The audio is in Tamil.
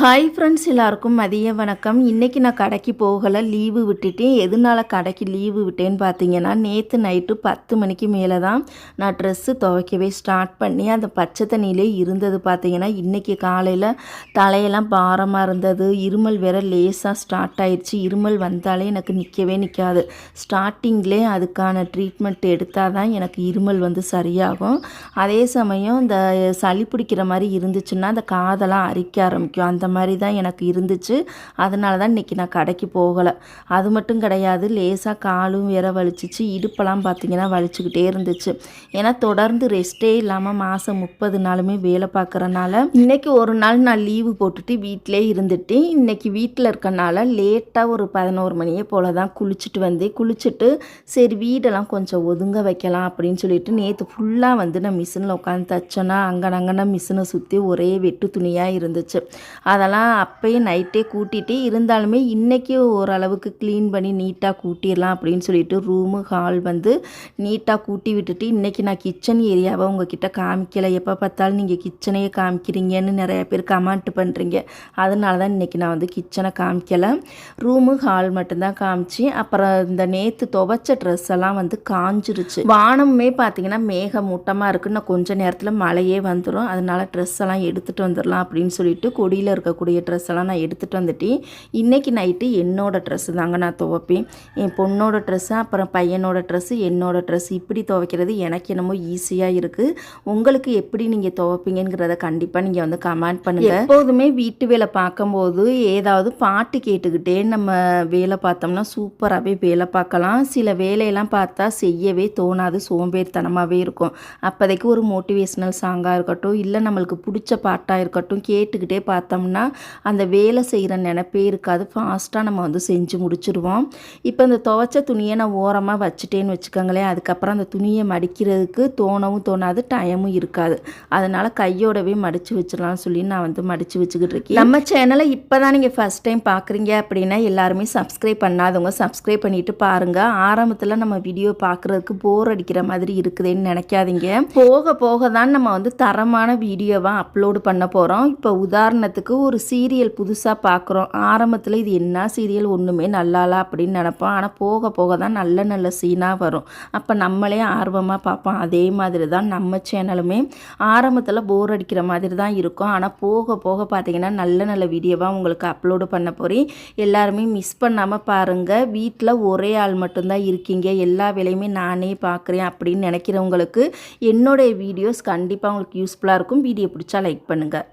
ஹாய் ஃப்ரெண்ட்ஸ் எல்லாருக்கும் மதிய வணக்கம். இன்றைக்கி நான் கடைக்கு போகலை லீவு விட்டுட்டேன். எதனால கடைக்கு லீவு விட்டேன்னு பார்த்தீங்கன்னா நேற்று நைட்டு பத்து மணிக்கு மேலே தான் நான் ட்ரெஸ்ஸு துவைக்கவே ஸ்டார்ட் பண்ணி அந்த பச்சை தண்ணியிலே இருந்தது பார்த்தீங்கன்னா இன்றைக்கி காலையில் தலையெல்லாம் பாரமாக இருந்தது. இருமல் வேற லேசாக ஸ்டார்ட் ஆயிடுச்சு இருமல் வந்தாலே எனக்கு நிற்கவே நிற்காது ஸ்டார்டிங்லேயே அதுக்கான ட்ரீட்மெண்ட் எடுத்தால் தான் எனக்கு இருமல் வந்து சரியாகும். அதே சமயம் இந்த சளி பிடிக்கிற மாதிரி இருந்துச்சுன்னா அந்த காதெல்லாம் அரிக்க ஆரம்பிக்கும். அந்த அந்த மாதிரி தான் எனக்கு இருந்துச்சு. அதனால தான் இன்றைக்கி நான் கடைக்கு போகலை. அது மட்டும் கிடையாது லேசாக காலும் வேற வலிச்சிச்சு இடுப்பெல்லாம் பார்த்திங்கன்னா வலிச்சுக்கிட்டே இருந்துச்சு. ஏன்னா தொடர்ந்து ரெஸ்ட்டே இல்லாமல் மாதம் முப்பது நாளுமே வேலை பார்க்குறனால இன்றைக்கி ஒரு நாள் நான் லீவு போட்டுட்டு வீட்டிலே இருந்துட்டு இன்றைக்கி வீட்டில் இருக்கனால லேட்டாக ஒரு பதினோரு மணியே போல் தான் குளிச்சுட்டு வந்தேன். குளிச்சுட்டு சரி வீடெல்லாம் கொஞ்சம் ஒதுங்க வைக்கலாம் அப்படின்னு சொல்லிட்டு நேற்று ஃபுல்லாக வந்து நான் மிஷினில் உட்காந்து தைச்சோன்னா அங்கே அங்கன மிஷினை சுற்றி ஒரே வெட்டு துணியாக இருந்துச்சு. அதெல்லாம் அப்போயே நைட்டே கூட்டிகிட்டு இருந்தாலுமே இன்றைக்கி ஓரளவுக்கு க்ளீன் பண்ணி நீட்டாக கூட்டிடலாம் அப்படின்னு சொல்லிட்டு ரூமு ஹால் வந்து நீட்டாக கூட்டி விட்டுட்டு இன்றைக்கி நான் கிச்சன் ஏரியாவை உங்ககிட்ட காமிக்கலை. எப்போ பார்த்தாலும் நீங்கள் கிச்சனையே காமிக்கிறீங்கன்னு நிறைய பேர் கமெண்ட் பண்ணுறீங்க அதனால தான் இன்றைக்கி நான் வந்து கிச்சனை காமிக்கலை. ரூமு ஹால் மட்டும்தான் காமிச்சு அப்புறம் இந்த நேற்று துவைச்ச ட்ரெஸ் எல்லாம் வந்து காஞ்சிருச்சு. வானமுமே பார்த்தீங்கன்னா மேகமூட்டமாக இருக்குன்னு நான் கொஞ்ச நேரத்தில் மழையே வந்துடும் அதனால ட்ரெஸ் எல்லாம் எடுத்துகிட்டு வந்துடலாம் அப்படின்னு சொல்லிட்டு கொடியில் இருக்கக்கூடிய ட்ரெஸ் எல்லாம் நான் எடுத்துகிட்டு வந்துட்டேன் இன்றைக்கி நைட்டு என்னோடய ட்ரெஸ்ஸு தாங்க நான் துவைப்பேன். என் பொண்ணோட ட்ரெஸ்ஸு அப்புறம் பையனோட ட்ரெஸ்ஸு என்னோடய ட்ரெஸ் இப்படி துவைக்கிறது எனக்கு என்னமோ ஈஸியாக இருக்குது உங்களுக்கு எப்படி நீங்கள் துவைப்பீங்கிறத கண்டிப்பாக நீங்கள் வந்து கமெண்ட் பண்ணுங்கள் எப்போதுமே வீட்டு வேலை பார்க்கும்போது ஏதாவது பாட்டு கேட்டுக்கிட்டே நம்ம வேலை பார்த்தோம்னா சூப்பராகவே வேலை பார்க்கலாம். சில வேலையெல்லாம் பார்த்தா செய்யவே தோணாது சோம்பேறித்தனமாகவே இருக்கும். அப்போதைக்கு ஒரு மோட்டிவேஷ்னல் சாங்காக இருக்கட்டும் இல்லை நம்மளுக்கு பிடிச்ச பாட்டாக இருக்கட்டும் கேட்டுக்கிட்டே பார்த்தோம்னா அந்த வேலை செய்கிற நினப்பே இருக்காது. ஃபாஸ்ட்டாக நம்ம வந்து செஞ்சு முடிச்சிடுவோம் இப்போ இந்த துவைச்ச துணியை நான் ஓரமாக வச்சுட்டேன்னு வச்சுக்கோங்களேன். அதுக்கப்புறம் அந்த துணியை மடிக்கிறதுக்கு தோணவும் தோணாது டைமும் இருக்காது. அதனால் கையோடவே மடித்து வச்சிடலாம்னு சொல்லி நான் வந்து மடித்து வச்சுக்கிட்டு இருக்கேன். நம்ம சேனலை இப்போ தான் நீங்கள் ஃபஸ்ட் டைம் பார்க்குறீங்க அப்படின்னா எல்லாருமே சப்ஸ்கிரைப் பண்ணாதவங்க சப்ஸ்கிரைப் பண்ணிட்டு பாருங்கள் ஆரம்பத்தில் நம்ம வீடியோ பார்க்குறதுக்கு போர் அடிக்கிற மாதிரி இருக்குதுன்னு நினைக்காதீங்க. போக போக தான் நம்ம வந்து தரமான வீடியோவாக அப்லோடு பண்ண போகிறோம் இப்போ உதாரணத்துக்கு ஒரு சீரியல் புதுசாக பார்க்குறோம் ஆரம்பத்தில் இது என்ன சீரியல்? ஒன்றுமே நல்லாலா அப்படின்னு நினப்போம். ஆனால் போக போக தான் நல்ல நல்ல சீனாக வரும். அப்போ நம்மளே ஆர்வமாக பார்ப்போம். அதே மாதிரி தான் நம்ம சேனலுமே ஆரம்பத்தில் போர் அடிக்கிற மாதிரி தான் இருக்கும். ஆனால் போக போக பார்த்தீங்கன்னா நல்ல நல்ல வீடியோவாக உங்களுக்கு அப்லோடு பண்ண போகிறேன் எல்லாருமே மிஸ் பண்ணாமல் பாருங்கள் வீட்டில் ஒரே ஆள் மட்டும்தான் இருக்கீங்க. எல்லா வேலையுமே நானே பார்க்குறேன் அப்படின்னு நினைக்கிறவங்களுக்கு என்னுடைய வீடியோஸ் கண்டிப்பாக உங்களுக்கு யூஸ்ஃபுல்லாக இருக்கும். வீடியோ பிடிச்சா லைக் பண்ணுங்கள்